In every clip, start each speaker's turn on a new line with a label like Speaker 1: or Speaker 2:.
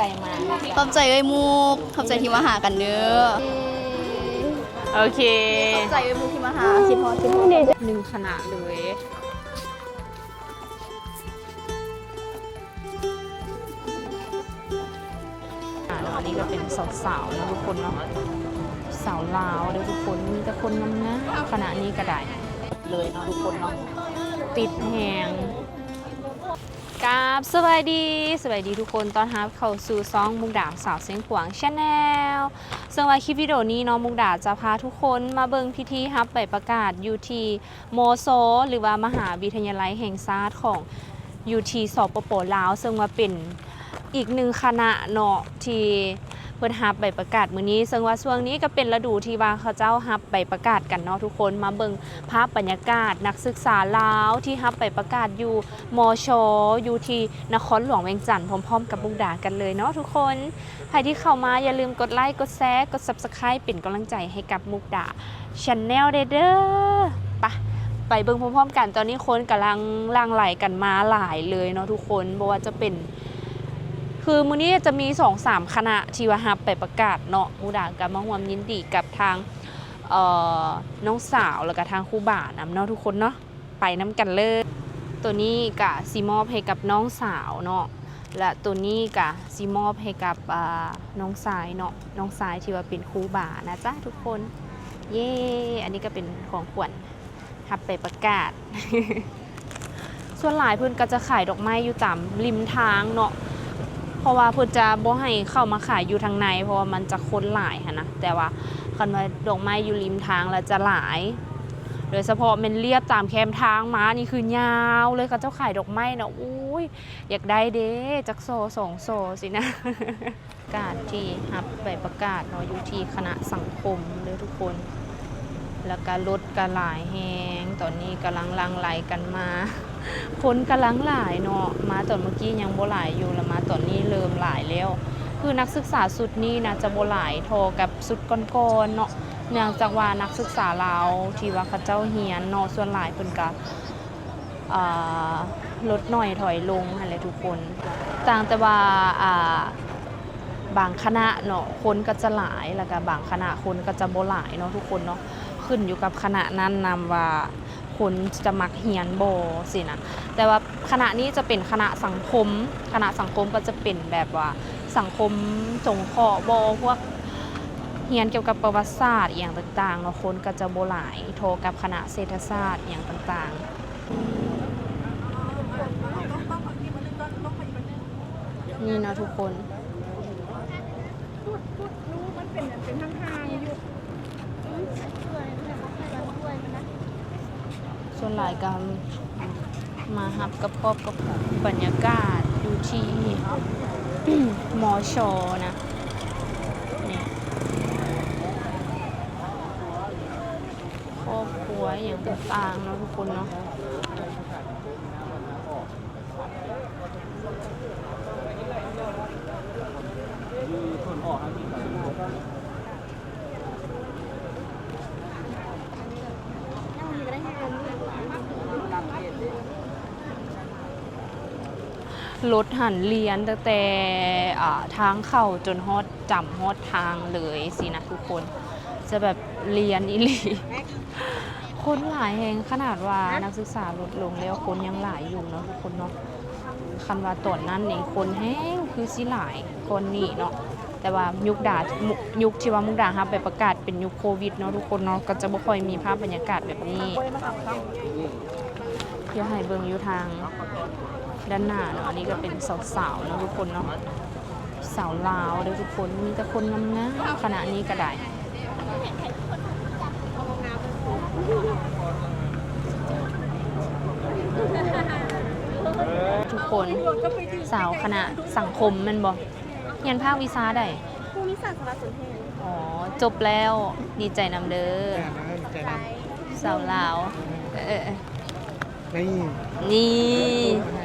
Speaker 1: ใจมา
Speaker 2: ขอบใจเอ้ยมุกขอบใจที่มาหากันเด้อ
Speaker 1: โอเค
Speaker 2: ขอบใจเอ้ยมุกที่มาหาคิดฮอดคิดฮอด
Speaker 1: หนึ่งขนาดเลยอ่าแล้วอันนี้ก็เป็นสาวๆนะทุกคนเนาะสาวลาวเด้อทุกคนมีแต่คนงามๆขณะนี้ก็ได้เลยเนาะทุกคนเนาะติดแหง กราบสวัสดีสวัสดีทุกคนตอนรับเข้าสู่ซองมุกดาสาวเสียงขวางชาแนลซึ่งว่าคลิปวิดีโอนี้เนาะมุกดาจะพาทุกคนมาเบิ่งพิธีรับใบประกาศยูทีโมโซ หรือว่ามหาวิทยาลัยแห่งชาติของยูทีสปปลาว ซึ่งว่าเป็นอีกหนึ่งคณะเนาะที่ เพิ่นรับใบประกาศมื้อนี้ซึ่งว่าช่วงนี้ก็เป็นฤดูที่ว่าเขาเจ้ารับใบประกาศกันเนาะทุกคนมาเบิ่งภาพบรรยากาศ นักศึกษาลาวที่รับไปประกาศอยู่มอชอยู่ที่นครหลวงเวียงจันทร์พร้อมๆกับบุกดากันเลยเนาะทุกคนใครที่เข้ามาอย่าลืมกดไลค์กดแชร์กด Subscribe เป็นกำลังใจให้กับมุกดาช n แนลเด้อไปะไปเบิ่งพร้อมๆกันตอนนี้คนกำลังหลังไหลกันมาหลายเลยเนาะทุกคนบ่ว่าจะเป็น คือมื้อนี้จะมี2อสามคณะทีว่ารับไปประกาศเนาะมุกดากับมาร่วมยินดีกับทางเอ่อน้องสาวแล้วก็ทางครูบ่านำเนาะทุกคนเนาะไปน้ำกันเลยตัวนี้กะซีมอบให้กับน้องสาวเนาะและตัวนี้กะซีมอบให้กับน้องสายเนาะน้องสายที่ว่าเป็นครูบ่านะจ๊ะทุกคน เย่อันนี้ก็เป็นของขวัญทับไปประกาศ ส่วนหลายเพื่อนก็จะขายดอกไม้อยู่ตามริมทางเนาะ เพราะว่าเพื่อนจะบ่ให้เข้ามาขายอยู่ทางใน เพราะว่ามันจะคนหลายค่ะนะแต่ว่าคันว่าดอกไม้อยู่ริมทางแล้วจะหลาย โดยเฉพาะเมนเรียบตามแคมทางมานี่คือยาวเลยเขาเจ้าขายดอกไม้นะอุ้ยอยากได้เด้จักโซสองโซสินะการที่หับใบประกาศเนาะอยู่ที่คณะสังคมเลยทุกคน แล้วก็รถก็หลายแหงตอนนี้กำลังลังไหลกันมาคนกำลังหลายเนาะมาตอนเมื่อกี้ยังบ่หลายอยู่แล้วมาตอนนี้เริ่มหลายแล้ว คือนักศึกษาสุดนี้นะจะโบหลายโทกับสุดก่อนๆเนาะเนื่องจากว่านักศึกษาเราที่ว่าเขาเจ้าเฮียนเนาะส่วนหลายเพิ่นก็อ่าลดหน่อยถอยลงอะไรทุกคน ต่างแต่ว่าอ่าบางคณะเนาะคนก็จะหลายแล้วก็บางคณะคนก็จะโบหลายเนาะทุกคนเนาะ ขึ้นอยู่กับคณะนั้นนำว่าคนจะมักเฮียนโบสินะแต่ว่าคณะนี้จะเป็นคณะสังคม คณะสังคมก็จะเป็นแบบว่าสังคมสงเคราะห์บพวกเรียนเกี่ยวกับประวัติศาสตร์อย่างต่างๆเนาะคนก็จะโบหลายโทรกับคณะเศรษฐศาสตร์อย่างต่างๆ นี่นะทุกคนมันเป็นเป็นทางๆอยู่ ส่วนหลายการมาฮับกับครอบกับบรรยากาศอยู่ที่มอชอนะนี่ครอบครัวอย่างต่างๆเนาะทุกคนเนาะ รถหันเลียนตั้งแต่ทางเข้าจนฮอดจำฮอดทางเลยสินะทุกคน จะแบบเรียนอีหลีคนหลายแหงขนาดว่านักศึกษาลดลงแล้วคนยังหลายอยู่เนาะทุกคนเนาะคันว่าตอนนั้นนี่คนแห้งคือสิหลายคนนี่เนาะแต่ว่ายุคดามุยุคที่ว่ามุกดาครับไปประกาศเป็นยุคโควิดเนาะทุกคนเนาะก็จะบ่ค่อยมีภาพบรรยากาศแบบนี้เดี๋ยวให้เบิ่งอยู่ทาง ด้านหน้าเนาะอันนี้ก็เป็นสาวๆเนาะทุกคนเนาะสาวลาวเด้อทุกคนมีแต่คนงามๆขณะนี้ก็ได้ทุกคนสาวคณะสังคมแมันบอกเรียนภาควิชาได้
Speaker 3: ภูมิศาสตร์สารสนเทศ
Speaker 1: อ๋อ จบแล้วดีใจนำเด้อ
Speaker 3: ใจ
Speaker 1: สาวลาวเออ
Speaker 4: นี่
Speaker 1: นี่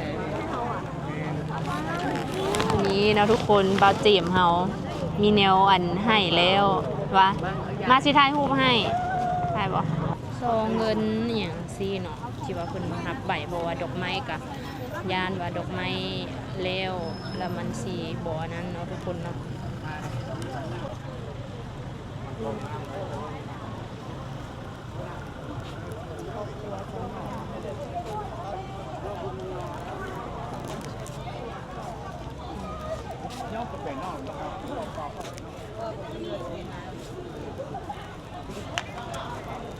Speaker 1: นะทุกคนบาเจีมเฮามีแนวอันให้แล้ววะมาสิทายรูปให้ทายบ่ซองเงินอย่างซี่เนาะที่ว่าเพิ่นมารับใบเพราะว่าดอกไม้กับย่านว่าดอกไม้แล้วแล้วมันสีบ่อนั้นเนาะทุกคนเนาะ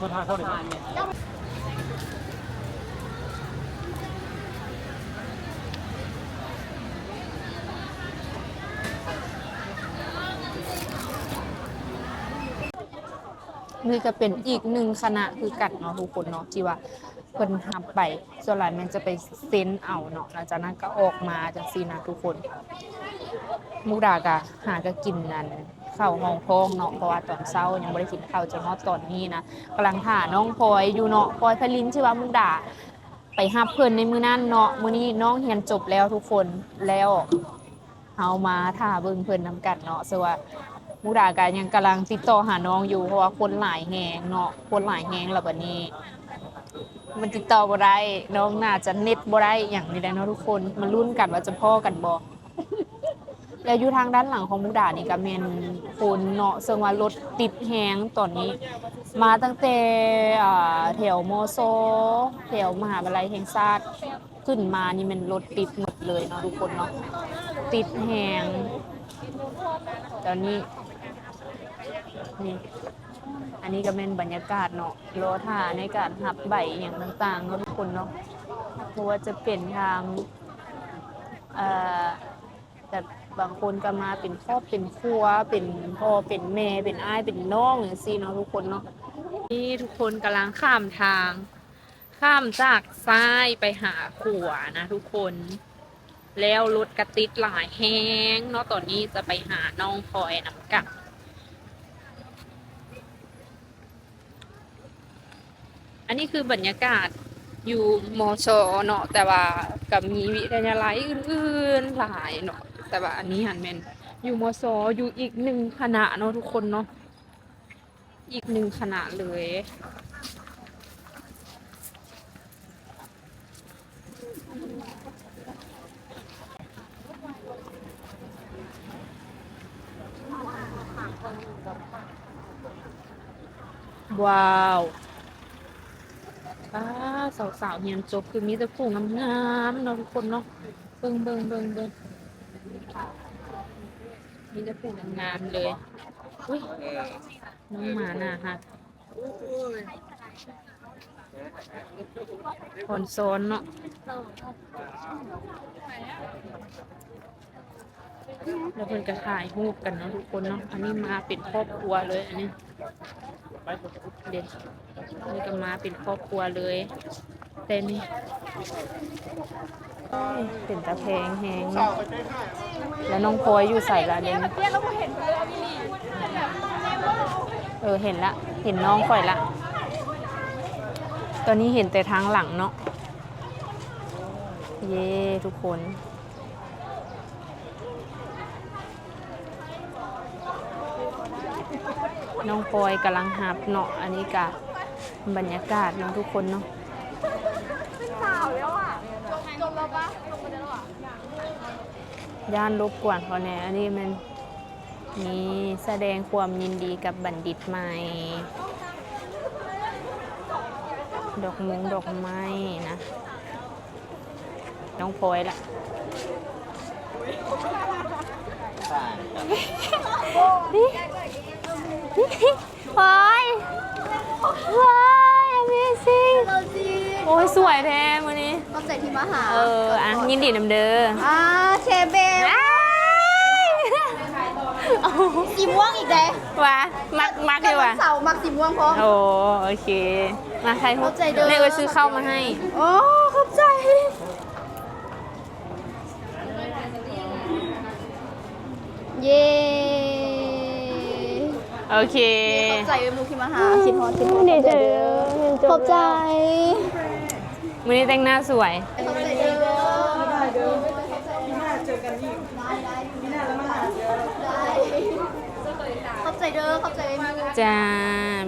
Speaker 4: คนทานเท่าไหร่
Speaker 1: นี่ก็เป็นอีกหนึ่งคณะคือกันเนาะทุกคนเนาะที่ว่าเพิ่นหับไปส่วนหลายมันจะไปเซ็นเอาเนาะหลังจากนั้นก็ออกมาจังซี่นะทุกคน มุกดากะหาก็กินนั่น ข้าวห้องท้องเนาะเพราะว่าตอนเช้ายังบ่ได้กินข้าวจนฮอดตอนนี้นะกำลังหาน้องพลอยอยู่เนาะพลอยพลินชื่อว่ามุกดาไปหับเพิ่อนในมื้อนั้นเนาะมื้อนี้น้องเรียนจบแล้วทุกคนแล้วเอามาท่าเบิ่งเพิ่นนำกันเนาะซึ่งว่ามุกดาก็ยังกำลังติดต่อหาน้องอยู่เพราะว่าคนหลายแฮงเนาะคนหลายแฮงแล้วบัดนี้มันติดต่อบ่ได้น้องน่าจะเน็ตบ่ได้อย่างนี้แหละเนาะทุกคน มาลุ้นกันว่าจะพ่อกันบ่ แล้วอยู่ทางด้านหลังของมุกดานี่ก็แม่นคนเนาะซึ่งว่ารถติดแฮงตอนนี้ มาตั้งแต่แถวมอโซแถวมหาวิทยาลัยแห่งชาติขึ้นมานี่มันรถติดหมดเลยเนาะทุกคนเนาะติดแฮงตอนนี้นี่อันนี้ก็เป็นบรรยากาศเนาะรอท่าในการหับใบอย่างต่างๆเนาะทุกคนเนาะเพราะว่าจะเป็นทางเอ่อแต่ บางคนก็มาเป็นครอบเป็นครัว เป็นพ่อเป็นแม่เป็นอ้ายเป็นน้องอย่างซี่เนาะทุกคนเนาะนี่ทุกคนกำลังข้ามทาง ข้ามจากซ้ายไปหาขวานะ ทุกคน แล้วรถกระติดหลายแห้งเนาะตอนนี้จะไปหาน้องพลอยนำกับอันนี้คือบรรยากาศอยู่มอชอเนาะแต่ว่ากับมีวิทยาลัยอื่นๆหลายเนาะ แต่ว่าอันนี้หันแมนอยู่มอชออยู่อีกหนึ่งคณะเนาะทุกคนเนาะอีกหนึ่งคณะเลยว้าวป้าสาวสาวๆเฮียนจบคือมีแต่ผู้งามๆเนาะทุกคนเนาะเบิ่งเบิ่งเบิ่งเบิ่ง มีแต่ผู้งามๆเลยอุ้ยน้องหมาน่าฮักผ่อนโซนเนาะแล้วเพิ่นก็ถ่ายรูปกันเนาะทุกคนเนาะ อันนี้มาเป็นครอบครัวเลยอันนี้ เด็กนี่ก็มาเป็นครอบครัวเลยแต่นี่โอ้ย เป็นตะแพงแหงนแล้วน้องพลอยอยู่ใส่ละเดนเออเห็นละ เห็นน้องข่อยละ ตอนนี้เห็นแต่ทางหลังเนาะ เย้ทุกคนน้องพลอยกำลังหับเนาะอันนี้กะบบรรยากาศเนาะทุกคนเนาะ
Speaker 3: สาวแล้วอะ จมแล้วปะลงมาแล้วอะ
Speaker 1: ย่านรบกวนเขาแน่อันนี้มันมีแสดงความยินดีกับบัณฑิตใหม่ ดอกมงดอกไม้นะ น้องพลอยละนี่พลอยพลอย amazing โอ้ยสวยแท้มือ
Speaker 2: ที่มาหา
Speaker 1: เอออะยินดีนำเด้อ
Speaker 2: อ่าเคเบล
Speaker 1: อ้าย
Speaker 2: สีม่วงอีกเลย
Speaker 1: ว่ะมักมักเลยว่ะ
Speaker 2: เสาร์มักสีม่วงพร้อม
Speaker 1: โอ้โอเค มาใครพวก
Speaker 2: เข้าใจเด้อ
Speaker 1: แม่ก็ซื้อข้าวมาให้
Speaker 2: โอ้เข้าใจ เย้
Speaker 1: โอเค
Speaker 2: เข้าใจเอ้ยมูที่มาหาคิดฮอตคิดฮอตเข้าใจเด้อเข้าใจ
Speaker 1: มือนี้แต่งหน้าสวย
Speaker 2: เข้าใจเด้อเข้าใจเด้อเข้าใจเอ้ยมู
Speaker 1: จ้า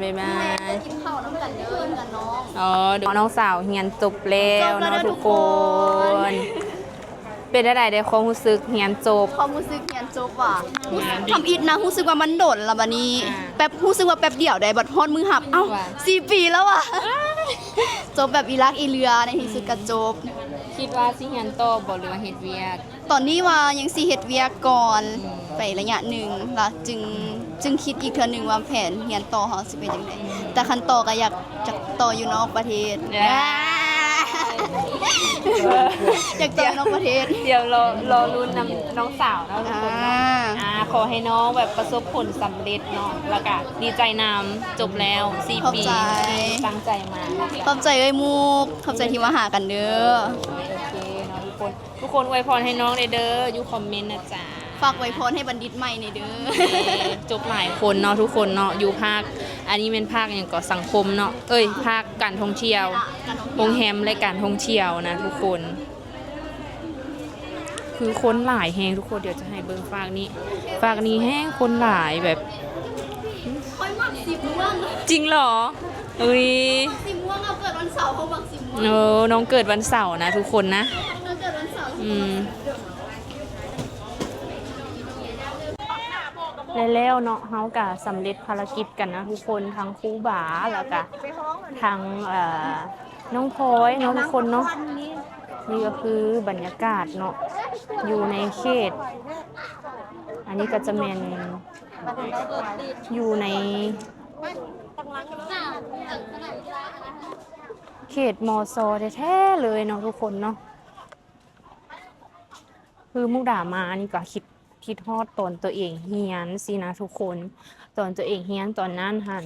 Speaker 1: บ๊ายบา
Speaker 2: แม่
Speaker 1: ย
Speaker 2: ไปกินข้าวน้ำกันเด้ออิ่มกันน้อง
Speaker 1: อ๋อเดี๋ยวน้องสาวเฮียนจบแล้ว
Speaker 2: จบแล้ว
Speaker 1: เนาะ
Speaker 2: นะ
Speaker 1: ทุก
Speaker 2: ทุก
Speaker 1: ค
Speaker 2: คน
Speaker 1: น เป็นอะไรได้ความรู้สึกเฮียนจบ
Speaker 2: ความรู้สึกเรียนจบว่ะทำอิดนะรู้สึกว่ามันโดดละบัดนี้
Speaker 1: อ่า
Speaker 2: แป๊บรู้สึกว่าแป๊บเดียวได้บัดฮอดมือหับเอ้า
Speaker 1: ว่า
Speaker 2: สี่ปีแล้วว่ะจบแบบอีรักอีเรือในที่สุดก็จบ
Speaker 1: คิดว่าสิเฮียนต่อบ่หรือว่าเฮ็ดเวียก
Speaker 2: ตอนนี้ว่ายังสิเฮ็ดเวียกก่อนไประยะหนึ่งแล้วจึงจึงคิดอีกเทื่อหนึงว่าแผนเรียนต่อเฮาสิเป็นจังไดแต่คันต่อก็อยากจะต่ออยู่นอกประเทศ
Speaker 1: เอ้ย
Speaker 2: อยากต่ออยู่นอกประเทศ
Speaker 1: เดี๋ยวรอรอรุ่นนำน้องสาวเนาะทุกคนเนาะ
Speaker 2: อ่า
Speaker 1: อ่าขอให้น้องแบบประสบผลสำเร็จเนาะแล้วก็ดีใจนำจบแล้วสี่
Speaker 2: ขอบ
Speaker 1: ปี
Speaker 2: ใจ
Speaker 1: ที่ตั้งใจมานะ
Speaker 2: ข
Speaker 1: จ๊ะ
Speaker 2: อบใจเอ้ยมุกขอบใจที่มาหากันเด้อ
Speaker 1: โอเคเนาะทุกคน ทุกคนอวยพรให้น้องเด้ออยู่คอมเมนต์นะจ๊ะ
Speaker 2: ฝากไว้พรให้บัณฑิตใหม่ในอยเด้อ
Speaker 1: จบหลายคนเนาะทุกคนเนาะอยู่ภาค อันนี้เป็นภาคอย่างก่อสังคมเนาะเอ้ย ภาคการท่องเที่ยวโรงแรมและการท่องเที่ยวนะทุกคน คือคนหลายแฮงทุกคนเดี๋ยวจะให้เบิ่งฝากนี้ฝากนี้แห้งคนหลายแบบ
Speaker 2: ค่อยมักสีม่วง
Speaker 1: จริงเหรอเอ้ย
Speaker 2: สีม่วงเอาเกิดวันเสาร์เขามักสีม่วง
Speaker 1: เออน้องเกิดวันเสาร์นะทุกคนนะ
Speaker 2: เราเกิดวันเสาร์
Speaker 1: อืม แล้วเนาะเฮากะสำเร็จภารกิจกันนะทุกคนทั้งครูบาแล้วก็ทั้งเอ่อน้องพลอยเนาะทุกคนเนาะนี่ก็คือบรรยากาศเนาะอยู่ในเขต อันนี้ก็จะเป็นอยู่ในเขตมอซอแท้ๆเลยเนาะทุกคนเนาะคือมุกดามานี่ก็คิด คิดฮอดตอนตัวเองเฮียนสินะทุกคน ตอนตัวเองเฮียนตอนนั้นหัน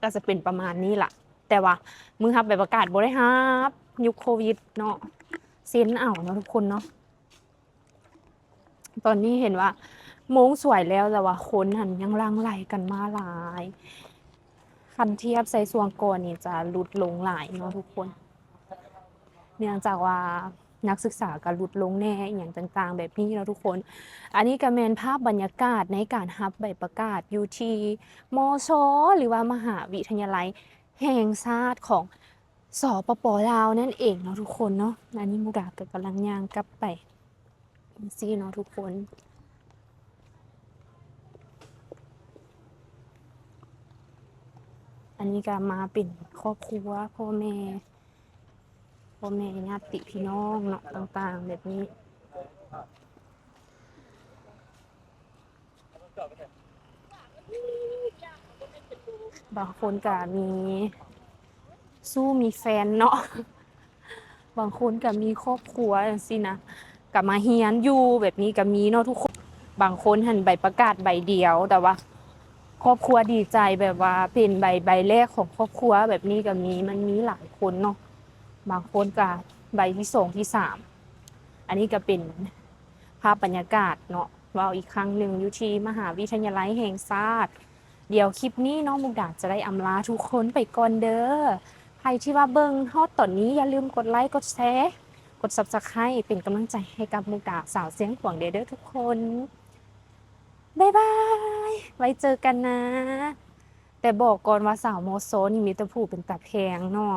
Speaker 1: ก็จะเป็นประมาณนี้ล่ะ แต่ว่ามือฮับแบบประกาศบ่ได้ฮับยุคโควิดเนาะเซ็นเอาเนาะทุกคนเนาะตอนนี้เห็นว่าโมงสวยแล้วแต่ว่าคนหันยังลังไหลกันมาหลาย คันเทียบใส่สวงก่อนนี่จะลดลงหลายเนาะทุกคน เนื่องจากว่า นักศึกษาก็ลดลงแน่อย่างต่างๆ แบบนี้เนาะทุกคน อันนี้ก็แมนภาพบรรยากาศในการรับใบประกาศยูที่มชหรือว่ามหาวิทยาลัยแห่งชาติของสปปลาวนั่นเองเนาะทุกคนเนาะอันนี้มุกดาก็กำลังย่างกลับไปซี่เนาะทุกคนอันนี้ก็มาเป็นครอบครัวพ่อแม่ พ่อแม่ญาติพี่น้องเนาะต่าง ๆ แบบนี้บางคนก็มีสู้มีแฟนเนาะ บางคนก็มีครอบครัวจังซี่นะก็มาเฮียนอยู่แบบนี้ก็มีเนาะทุกคน บางคนหันใบประกาศใบเดียว แต่ว่า ครอบครัวดีใจแบบว่าเป็นใบใบแรกของครอบครัวแบบนี้ก็มีมันมีหลายคนเนาะ บางคนก็ใบที่สองที่สามอันนี้ก็เป็นภาพบรรยากาศเนาะเว่าอีกครั้งหนึ่งยูทีมหาวิทยาลัยแห่งชาติเดี๋ยวคลิปนี้น้องมุกดาจะได้อำลาทุกคนไปก่อนเด้อใครที่ว่าเบิ่งฮอดตอนนี้อย่าลืมกดไลค์กดแชร์กด subscribe เป็นกำลังใจให้กับมุกดาสาวเสียงขวงเด้อเด้อทุกคนบ๊ายบายไว้เจอกันนะ แต่บอกก่อนว่าสาวโมโซนี่มีต่ผู้เป็นตาแพงเนาะ